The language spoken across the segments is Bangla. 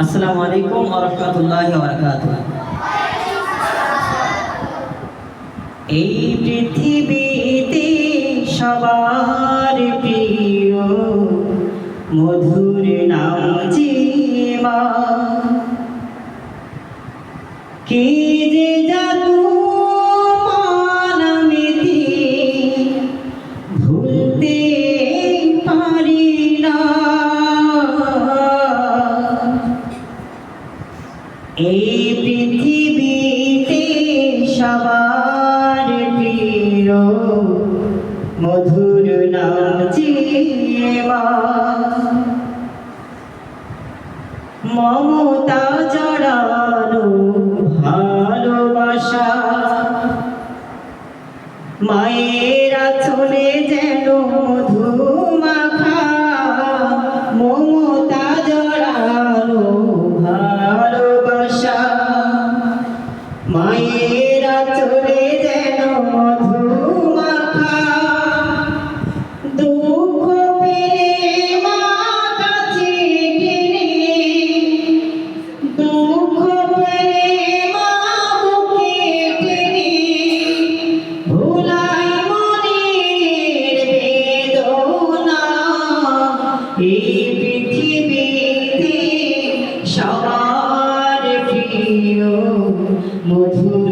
আসসালামু আলাইকুম ওয়া রাহমাতুল্লাহি ওয়া বারাকাতুহু। এই পৃথিবীতে সবার প্রিয় মধুর নাম জিমা এই পৃথিবীতে সবার প্রিয় মধুর নাম জিমা মমতা জড়ানো ভালোবাসা মায়েরা চলে যেন এই পৃথিবীতে সবার প্রিয় মধুর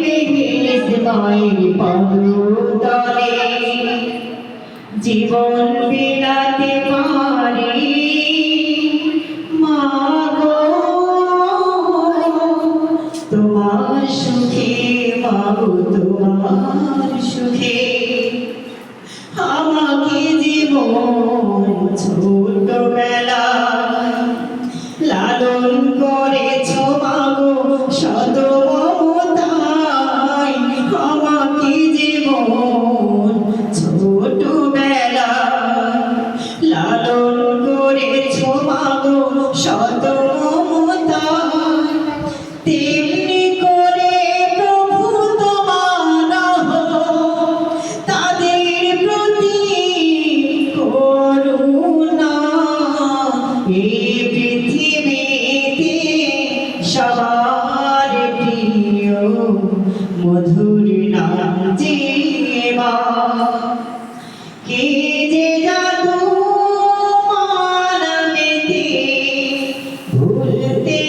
বেহেস মায়ের পদতলে জীবন বিলাতে লালন করেছ মাগো শত সবার প্রিয় মধুর নাম জীবা কে যে জাদু মানবেতে ভুলতে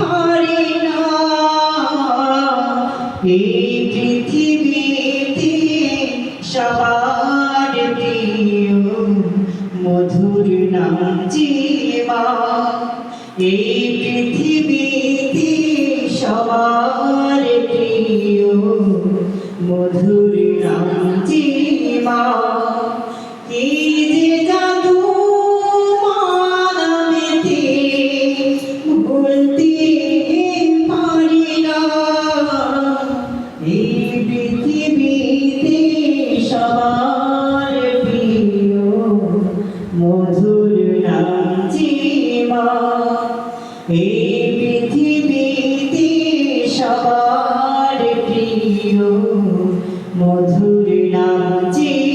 পারি না। এই পৃথিবীতে সবার প্রিয় মধুর নাম জীবা এই প্রিয় মধুর নাম জীবা কি যে জাদু মানবেতে ভুলতে পারি না এই পৃথিবীতে সবার প্রিয় মধুর নাম জীবা এই মধুর নাম জীবা